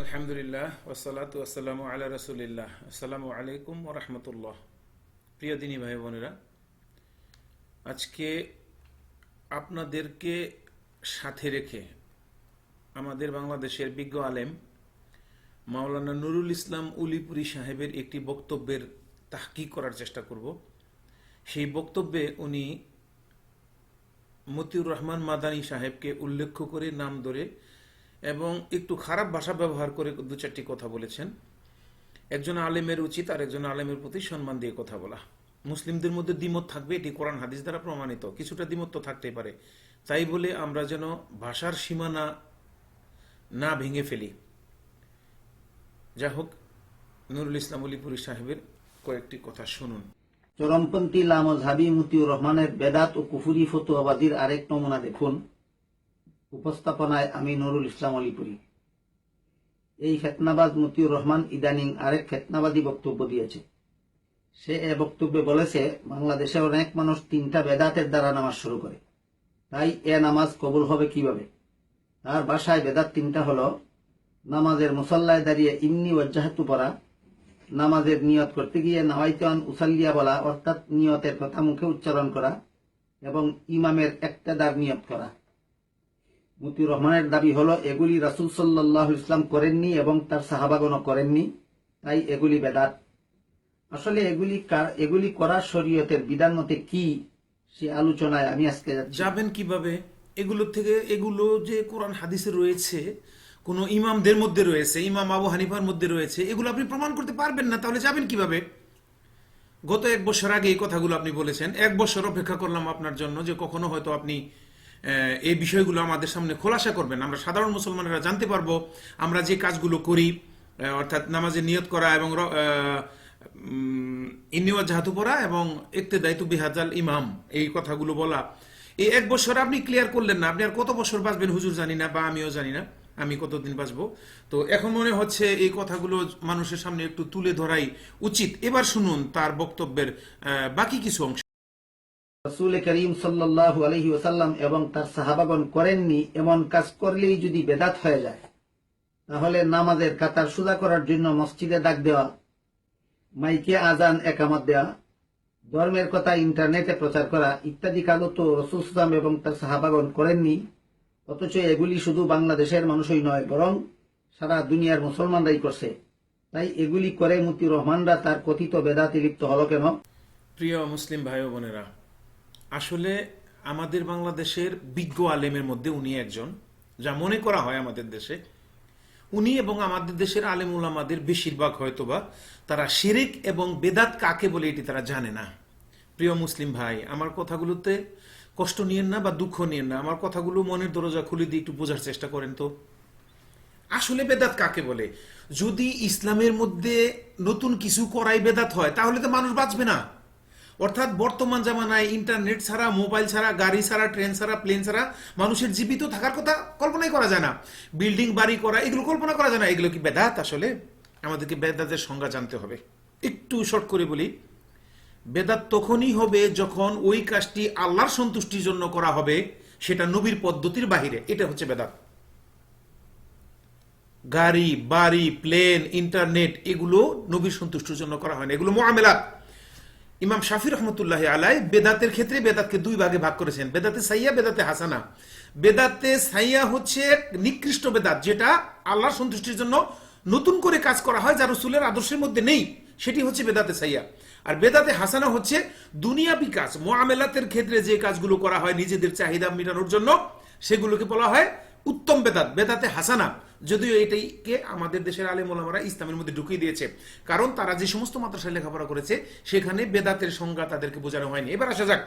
আলহামদুলিল্লাহ ওসালাত ওয়াসালাম আল্লাহ রসুলিল্লাহ। আসসালামু আলাইকুম রহমতুল্লাহ। প্রিয় দিনী ভাই বোনেরা, আজকে আপনাদেরকে সাথে রেখে আমাদের বাংলাদেশের বিজ্ঞ আলেম মাওলানা নুরুল ইসলাম উলিপুরি সাহেবের একটি বক্তব্যের তাহকি করার চেষ্টা করব। সেই বক্তব্যে উনি মতিউর রহমান মাদানী সাহেবকে উল্লেখ করে নাম ধরে এবং একটু খারাপ ভাষা ব্যবহার করে দু চারটি কথা বলেছেন। একজন আলেমের উচিত আর একজন আলেমের প্রতি সম্মান দিয়ে কথা বলা। মুসলিমদের মধ্যে দ্বিমত থাকবে, এটি কোরআন হাদিস দ্বারা প্রমাণিত। কিছুটা দ্বিমত তো থাকতেই পারে। তাই বলে আমরা যেন ভাষার সীমানা না ভেঙে ফেলি। যা হোক, নুরুল ইসলাম অলিপুরি সাহেবের কয়েকটি কথা শুনুন। চরমপন্থী লামজহাবি মতিউর রহমানের বেদাত ও কুফুরি ফতুয়াবাদীর আরেক নমুনা দেখুন। উপস্থাপনায় আমি নুরুল ইসলাম আলিপুরি এই ফেতনাবাজ মতিউর রহমান ইদানিং আরেক ফেতনাবাদী বক্তব্য দিয়েছে। সে এ বক্তব্যে বলেছে বাংলাদেশে অনেক মানুষ তিনটা বেদাতের দ্বারা নামাজ শুরু করে। তাই এ নামাজ কবুল হবে কীভাবে? তার বাসায় বেদাত তিনটা হলো, নামাজের মুসল্লায় দাঁড়িয়ে ইমনি ওয়াজ্জাহাতু পড়া, নামাজের নিয়ত করতে গিয়ে নাওয়াইতান উসাল্লিয়া বলা, অর্থাৎ নিয়তের কথা মুখে উচ্চারণ করা, এবং ইমামের একটা একটাদার নিয়ত করা। মতিউর রহমানের দাবি হলো, এগুলি রাসুল সাল্লাহ ইসলাম করেননি এবং তার সাহাবাগনও করেননি, তাই এগুলি বেদাত। আসলে এগুলি কার- এগুলি করার শরীয়তের বিধান মতে কি সে আলোচনায় আমি আজকে যাবেন কীভাবে? এগুলো থেকে এগুলো যে কোরআন হাদিসে রয়েছে, কোন ইমামদের মধ্যে রয়েছে, ইমাম আবু হানিফার মধ্যে রয়েছে, এগুলো আপনি প্রমাণ করতে পারবেন না, তাহলে যাবেন কীভাবে? গত এক বছর আগে এই কথাগুলো আপনি বলেছেন, এক বছর অপেক্ষা করলাম আপনার জন্য যে কখনো হয়তো আপনি এই বিষয়গুলো আমাদের সামনে খোলাসা করবেন। আমরা সাধারণ মুসলমানেরা জানতে পারব, আমরা যে কাজগুলো করি অর্থাৎ নামাজে নিয়ত করা এবং ইন্নিওয়া জাহাতু পড়া এবং একতে দায়িত্ব বিহাজাল ইমাম, এই কথাগুলো বলা। এই এক বছর আপনি ক্লিয়ার করলেন না, আপনি আর কত বছর বাঁচবেন হুজুর জানি না বা আমিও জানি না, আমি কতদিন বাঁচবো? তো এখন মনে হচ্ছে এই কথাগুলো মানুষের সামনে একটু তুলে ধরাই উচিত। এবার শুনুন তার বক্তব্যের বাকি কিছু অংশ। রসুল করিম সাল্লাহ আলহি ওসাল্লাম এবং তার সাহাবাগন করেননি, এমন কাজ করলেই যদি বেদাত হয়ে যায়, তাহলে নামাজের কাতার সুদা করার জন্য মসজিদে ডাক দেওয়া, মাইকে আজান একামত দেওয়া, ধর্মের কথা ইন্টারনেটে প্রচার করা ইত্যাদি কাজও তো রসুল সাল্লাম এবং তার সাহাবাগন করেননি। অথচ এগুলি শুধু বাংলাদেশের মানুষই নয়, বরং সারা দুনিয়ার মুসলমানরাই করছে। তাই এগুলি করে মতি রহমানরা তার কথিত বেদাতে লিপ্ত হলো কেন? প্রিয় মুসলিম ভাই বোনেরা আসলে আমাদের বাংলাদেশের বিজ্ঞ আলেমের মধ্যে উনি একজন, যা মনে করা হয় আমাদের দেশে। উনি এবং আমাদের দেশের আলেম উলামাদের বেশিরভাগ হয়তোবা তারা শিরিক এবং বেদাত কাকে বলে এটি তারা জানে না। প্রিয় মুসলিম ভাই, আমার কথাগুলোতে কষ্ট নিয়েন না বা দুঃখ নিয়েন না, আমার কথাগুলো মনের দরজা খুলে দিয়ে একটু বোঝার চেষ্টা করেন তো। আসলে বেদাত কাকে বলে? যদি ইসলামের মধ্যে নতুন কিছু করাই বেদাত হয়, তাহলে তো মানুষ বাঁচবে না। অর্থাৎ বর্তমান জামানায় ইন্টারনেট ছাড়া, মোবাইল ছাড়া, গাড়ি ছাড়া, ট্রেন ছাড়া, প্লেন ছাড়া মানুষের জীবিত থাকার কথা কল্পনাই করা যায় না। বিল্ডিং, বাড়ি করা, এগুলো কল্পনা করা যায় না। এগুলো কি বেদাত? আসলে আমাদেরকে বেদাতের সংজ্ঞা জানতে হবে। একটু শর্ট করে বলি, বেদাত তখনই হবে যখন ওই কাজটি আল্লাহর সন্তুষ্টির জন্য করা হবে, সেটা নবীর পদ্ধতির বাহিরে। এটা হচ্ছে বেদাত। গাড়ি, বাড়ি, প্লেন, ইন্টারনেট, এগুলো নবীর সন্তুষ্টির জন্য করা হয় না। এগুলো মোয়ামেলাত ইমাম শাফি রহমতুল্লাহ আলাই বেদাতের ক্ষেত্রে বেদাতকে দুই ভাগে ভাগ করেছেন। বেদাতে সাইয়া, বেদাতে হাসানা। বেদাতে সাইয়া হচ্ছে নিকৃষ্ট বেদাত, যেটা আল্লাহ সন্তুষ্টির জন্য নতুন করে কাজ করা হয়, যা রসুলের আদর্শের মধ্যে নেই। সেটি হচ্ছে বেদাতে সাইয়া। আর বেদাতে হাসানা হচ্ছে দুনিয়া বিকাশ মোয়ামেলাতের ক্ষেত্রে যে কাজগুলো করা হয় নিজেদের চাহিদা মেটানোর জন্য, সেগুলোকে বলা হয় উত্তম বেদাত, বেদাতে হাসানা। যদিও এটাইকে আমাদের দেশের আলেম ওলামারা ইসলামের মধ্যে ঢুকিয়ে দিয়েছে। কারণ তারা যে সমস্ত মাদ্রাসায় লেখাপড়া করেছে, সেখানে বেদাতের সংজ্ঞা তাদেরকে বোঝানো হয়নি। এবার আসা যাক।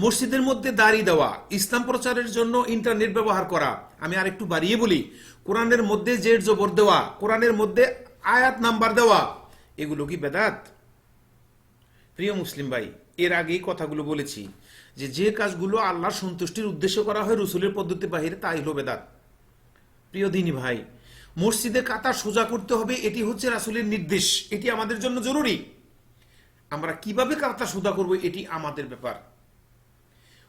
মসজিদের মধ্যে দাড়ি দেওয়া, ইসলাম প্রচারের জন্য ইন্টারনেট ব্যবহার করা। আমি আর একটু বাড়িয়ে বলি, কোরআনের মধ্যে জের জবর দেওয়া, কোরআনের মধ্যে আয়াত নাম্বার দেওয়া, এগুলো কি বেদাত? প্রিয় মুসলিম ভাই, এর আগেই কথাগুলো বলেছি যে যে কাজগুলো আল্লাহর সন্তুষ্টির উদ্দেশ্য করা হয় রসুলের পদ্ধতি বাহিরে তাই হলো বেদাত। প্রিয় দিনী ভাই, মসজিদে কাতার সোজা করতে হবে, এটি হচ্ছে রাসুলের নির্দেশ। এটি আমাদের জন্য জরুরি। আমরা কীভাবে কাতার সোজা করব, এটি আমাদের ব্যাপার।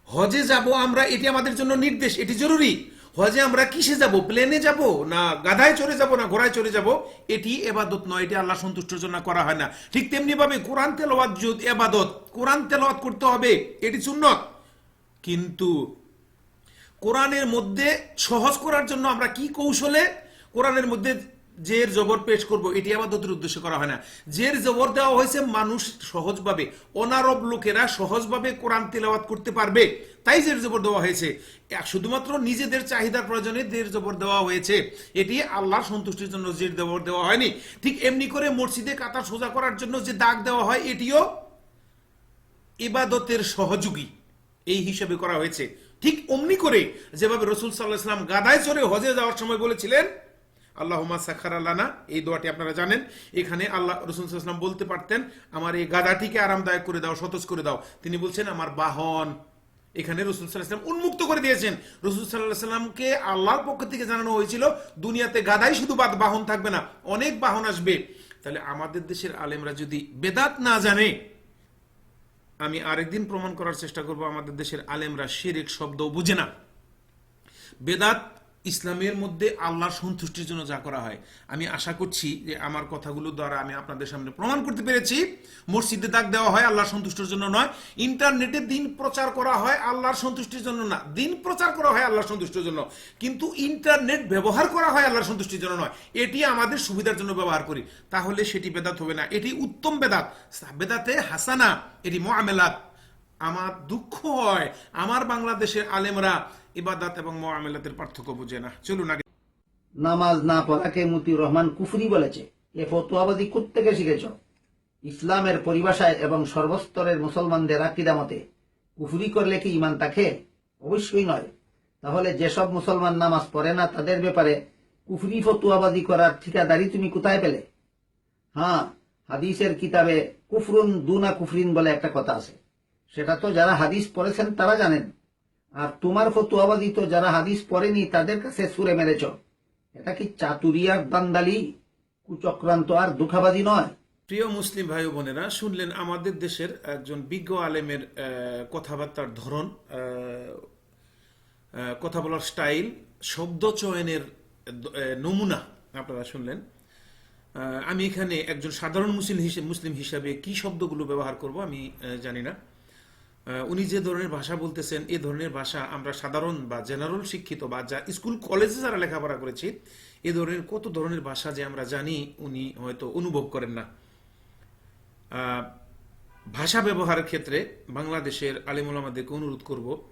হজে যাব আমরা, এটি আমাদের জন্য নির্দেশ, এটি জরুরি। হজে আমরা কিসে যাব, প্লেনে যাব না গাধায় চড়ে যাব না ঘোড়ায় চড়ে যাব? এটি এবাদত নয়, এটি আল্লাহ সন্তুষ্টের জন্য করা হয় না। ঠিক তেমনি ভাবে কোরআন তেলাওয়াত এবাদত, কোরআন তেলাওয়াত করতে হবে, এটি সুন্নত। কিন্তু কোরআনের মধ্যে সহজ করার জন্য আমরা কি কৌশলে কোরআনের মধ্যে জের জবর পেশ করব, এটি আবাদতের উদ্দেশ্য করা হয় না। জের জবর দেওয়া হয়েছে মানুষ সহজভাবে, অনারব লোকেরা সহজভাবে কোরআন তেলাওয়াত করতে পারবে, তাই জের জবর দেওয়া হয়েছে। শুধুমাত্র নিজেদের চাহিদার প্রয়োজনে জের জবর দেওয়া হয়েছে, এটি আল্লাহর সন্তুষ্টির জন্য জের জবর দেওয়া হয়নি। ঠিক এমনি করে মসজিদে কাতার সোজা করার জন্য যে দাগ দেওয়া হয়, এটিও ইবাদতের সহযোগী, এই হিসেবে করা হয়েছে। ঠিক অমনি করে যেভাবে রসুল সাল্লাহ ইসলাম গাদায় চড়ে হজে যাওয়ার সময় বলেছিলেন আল্লাহ সাখার আল্লানা এই দোয়াটি আপনারা জানেন, এখানে আল্লাহ রসুল সাল্লাম বলতে পারতেন, আমার এই গাদাটিকে আরামদায়ক করে দাও, সতেজ করে দাও তিনি বলছেন, আমার বাহন এখানে রসুল সাল্লাহাম উন্মুক্ত করে দিয়েছেন, রসুল সাল্লাহ সাল্লামকে আল্লাহর পক্ষ থেকে জানানো হয়েছিল, দুনিয়াতে গাদাই শুধু বাদ বাহন থাকবে না, অনেক বাহন আসবে তাহলে আমাদের দেশের আলেমরা যদি বেদাত না জানে আমি আরেকদিন প্রমাণ করার চেষ্টা করব আমাদের দেশের আলেমরা শিরিক শব্দ বুঝে না। বেদাত ইসলামের মধ্যে আল্লাহর সন্তুষ্টির জন্য যা করা হয়। আমি আশা করছি যে আমার কথাগুলো দ্বারা আমি আপনাদের সামনে প্রমাণ করতে পেরেছি। মসজিদে দাগ দেওয়া হয় আল্লাহর সন্তুষ্টির জন্য নয়। ইন্টারনেটে দিন প্রচার করা হয় আল্লাহর সন্তুষ্টির জন্য না। দিন প্রচার করা হয় আল্লাহর সন্তুষ্টির জন্য। কিন্তু ইন্টারনেট ব্যবহার করা হয় আল্লাহর সন্তুষ্টির জন্য নয়। এটি আমাদের সুবিধার জন্য ব্যবহার করি। তাহলে সেটি বেদাত হবে না। এটি উত্তম বেদাত। বেদাতে হাসানা, এটি মোয়ামেলাত আমার দুঃখ হয়। আমার বাংলাদেশের আলেমরা ইবাদাত এবং মোয়ামেলাতের পার্থক্য বুঝে না। চলুন আগে নামাজ না পড়াকে মতিউর রহমান কুফরি বলেছে। এ ফতুয়াবাদী থেকে শিখেছ? ইসলামের পরিভাষায় এবং সর্বস্তরের মুসলমানদের আকিদা মতে, কুফরি করলে কি ইমান থাকে? অবশ্যই নয়। তাহলে যেসব মুসলমান নামাজ পড়ে না, তাদের ব্যাপারে কুফরি ফতুয়াবাদী করার ঠিকাদারি তুমি কোথায় পেলে? হ্যাঁ হাদিসের কিতাবে কুফরুন দুনা কুফরিন বলে একটা কথা আছে। সেটা তো যারা হাদিস পড়েছেন তারা জানেন। আর তোমার ফতুয়াবাদী তো যারা হাদিস পড়েনি, তাদের কাছে সুরে মেরেছ। এটা কি চাতুরিয়ার দান্দালি? কুচক্রান্ত আর দুঃখাবাদী নয়? প্রিয় মুসলিম ভাই বোনেরা, শুনলেন আমাদের দেশের একজন বিজ্ঞ আলেমের কথাবার্তার ধরন কথা বলার স্টাইল, শব্দ চয়নের নমুনা আপনারা শুনলেন। আমি এখানে একজন সাধারণ মুসলিম হিসেবে মুসলিম হিসাবে কি শব্দগুলো ব্যবহার করব আমি জানি না। উনি যে ধরনের ভাষা বলতেছেন, এ ধরনের ভাষা আমরা সাধারণ বা জেনারেল শিক্ষিত বা যা স্কুল কলেজে যারা লেখাপড়া করেছি, এ ধরনের কত ধরনের ভাষা যে আমরা জানি, উনি হয়তো অনুভব করেন না। ভাষা ব্যবহারের ক্ষেত্রে বাংলাদেশের আলিমুলামাদেরকে অনুরোধ করব,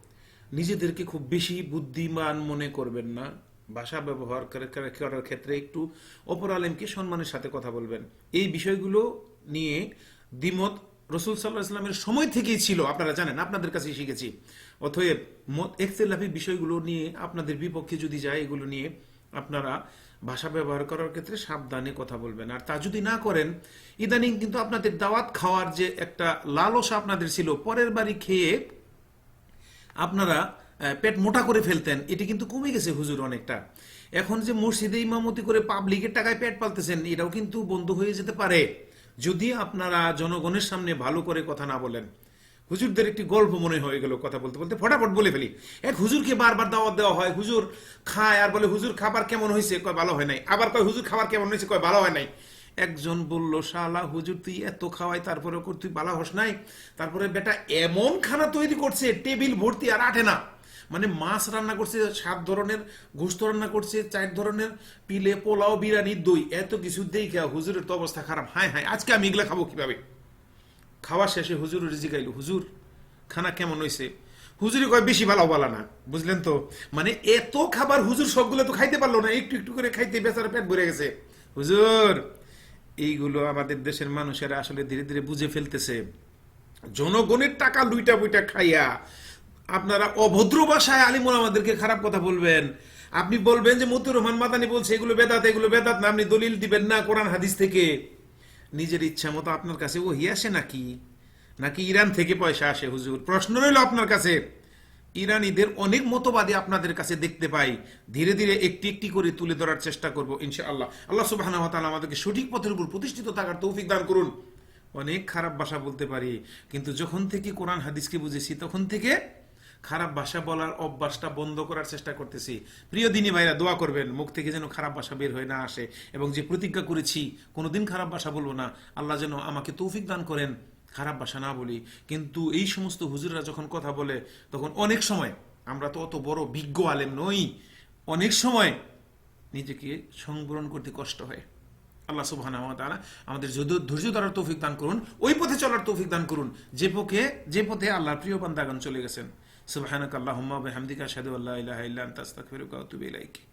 নিজেদেরকে খুব বেশি বুদ্ধিমান মনে করবেন না। ভাষা ব্যবহার করে- করে- করার ক্ষেত্রে একটু অপর আলেমকে সম্মানের সাথে কথা বলবেন। এই বিষয়গুলো নিয়ে দ্বিমত রসুল সাল্লাহ ইসলামের সময় থেকেই ছিল, আপনারা জানেন, আপনাদের কাছে শিখেছি। মত এখতলাফি বিষয়গুলো নিয়ে আপনাদের বিপক্ষে যদি যায়, এগুলো নিয়ে আপনারা ভাষা ব্যবহার করার ক্ষেত্রে সাবধানে কথা বলবেন। আর তা যদি না করেন, ইদানিং কিন্তু আপনাদের দাওয়াত খাওয়ার যে একটা লালসা আপনাদের ছিল, পরের বাড়ি খেয়ে আপনারা পেট মোটা করে ফেলতেন, এটি কিন্তু কমে গেছে হুজুর অনেকটা। এখন যে মসজিদে ইমামতি করে পাবলিকের টাকায় পেট পালতেছেন, এটাও কিন্তু বন্ধ হয়ে যেতে পারে। যদি আপনারা জনগণের সামনে ভালো করে কথা না বলেন, হুজুরদের একটি গল্প মনে হয়ে গেল কথা বলতে বলতে, ফটাফট বলে ফেলি। এক হুজুরকে বারবার দাওয়াত দেওয়া হয়, হুজুর খায় আর বলে, হুজুর, খাবার কেমন হয়েছে? কয়, ভালো হয় নাই। আবার কয়, হুজুর, খাবার কেমন হয়েছে? কয়, ভালো হয় নাই। একজন বলল, শালা, হুজুর, তুই এত খাওয়াই তারপরে তুই বালা হস নাই? তারপরে, বেটা, এমন খানা তৈরি করছে, টেবিল ভর্তি আর আঠে না। মানে মাছ রান্না করছে, সাত ধরনের গোস্ত রান্না করছে, চার ধরনের পিলে, পোলাও, বিরিয়ানি, দই, এত কিছু দেখে হুজুরের তো অবস্থা খারাপ। হায় হায়, আজকে আমি এগুলা খাব কীভাবে? খাওয়া শেষে হুজুর রিজিকাইল হুজুর, খানা কেমন হয়েছে হুজুরি কয়, বেশি ভালো বলা না। বুঝলেন তো? মানে এত খাবার হুজুর সবগুলো তো খাইতে পারল না, একটু একটু করে খাইতে বেচারা পেট ভরে গেছে। হুজুর এইগুলো আমাদের দেশের মানুষেরা আসলে ধীরে ধীরে বুঝে ফেলতেছে। জনগণের টাকা লুইটা বুইটা খাইয়া আপনারা অভদ্র ভাষায় আলিমুল আমাদেরকে খারাপ কথা বলবেন। আপনি বলবেন যে মতুর রহমান মাদানি বলছে, এগুলো বেদাত এগুলো বেদাত না, আপনি দলিল দিবেন না কোরআন, হাদিস থেকে। নিজের ইচ্ছা মতো আপনার কাছে ওহি আসে নাকি? নাকি ইরান থেকে পয়সা আসে, হুজুর? প্রশ্ন রইল আপনার কাছে। ইরানিদের অনেক মতবাদী আপনাদের কাছে দেখতে পাই। ধীরে ধীরে একটি একটি করে তুলে ধরার চেষ্টা করব ইনশাআল্লাহ। আল্লাহ সুবাহ আমাদেরকে সঠিক পথের উপর প্রতিষ্ঠিত থাকার তৌফিক দান করুন। অনেক খারাপ ভাষা বলতে পারি, কিন্তু যখন থেকে কোরআন হাদিসকে বুঝেছি, তখন থেকে খারাপ ভাষা বলার অভ্যাসটা বন্ধ করার চেষ্টা করতেছি। প্রিয় দিনী ভাইরা, দোয়া করবেন, মুখ থেকে যেন খারাপ ভাষা বের হয়ে না আসে এবং যে প্রতিজ্ঞা করেছি, কোনোদিন খারাপ ভাষা বলব না। আল্লাহ যেন আমাকে তৌফিক দান করেন। খারাপ ভাষা না বলি, কিন্তু এই সমস্ত হুজুররা যখন কথা বলে, তখন অনেক সময় আমরা তো অত বড় বিজ্ঞ আলেম নই, অনেক সময় নিজেকে সংবরণ করতে কষ্ট হয়। আল্লাহ সুবহানাহু ওয়া আমাদের ধৈর্য ধরার তৌফিক দান করুন, ওই পথে চলার তৌফিক দান করুন, যে পথে যে পথে আল্লাহর প্রিয় বান্দাগণ চলে গেছেন। সুবহানাকাল্লাহুম্মা ওয়া বিহামদিকা আশহাদু আল্লাহ ইলাহা ইল্লা